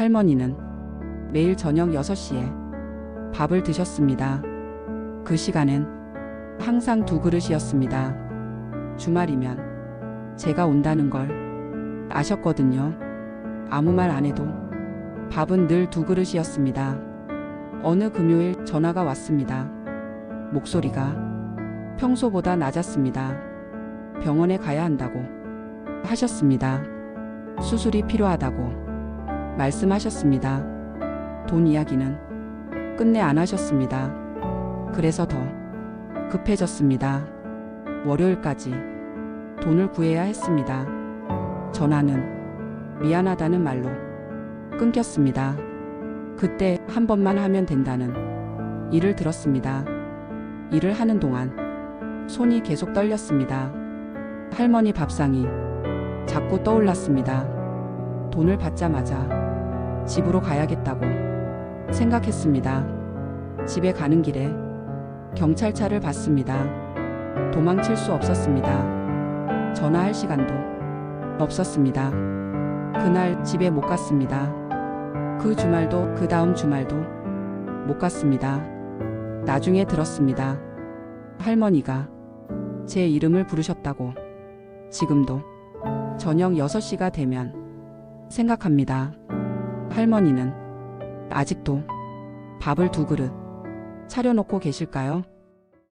할머니는 매일 저녁 6시에 밥을 드셨습니다. 그 시간엔 항상 두 그릇이었습니다. 주말이면 제가 온다는 걸 아셨거든요. 아무 말 안 해도 밥은 늘 두 그릇이었습니다. 어느 금요일 전화가 왔습니다. 목소리가 평소보다 낮았습니다. 병원에 가야 한다고 하셨습니다. 수술이 필요하다고 말씀하셨습니다. 돈 이야기는 끝내 안 하셨습니다. 그래서 더 급해졌습니다. 월요일까지 돈을 구해야 했습니다. 전화는 미안하다는 말로 끊겼습니다. 그때 한 번만 하면 된다는 일을 들었습니다. 일을 하는 동안 손이 계속 떨렸습니다. 할머니 밥상이 자꾸 떠올랐습니다. 돈을 받자마자 집으로 가야겠다고 생각했습니다. 집에 가는 길에 경찰차를 봤습니다. 도망칠 수 없었습니다. 전화할 시간도 없었습니다. 그날 집에 못 갔습니다. 그 주말도 그 다음 주말도 못 갔습니다. 나중에 들었습니다. 할머니가 제 이름을 부르셨다고 지금도 저녁 6시가 되면 생각합니다. 할머니는 아직도 밥을 두 그릇 차려놓고 계실까요?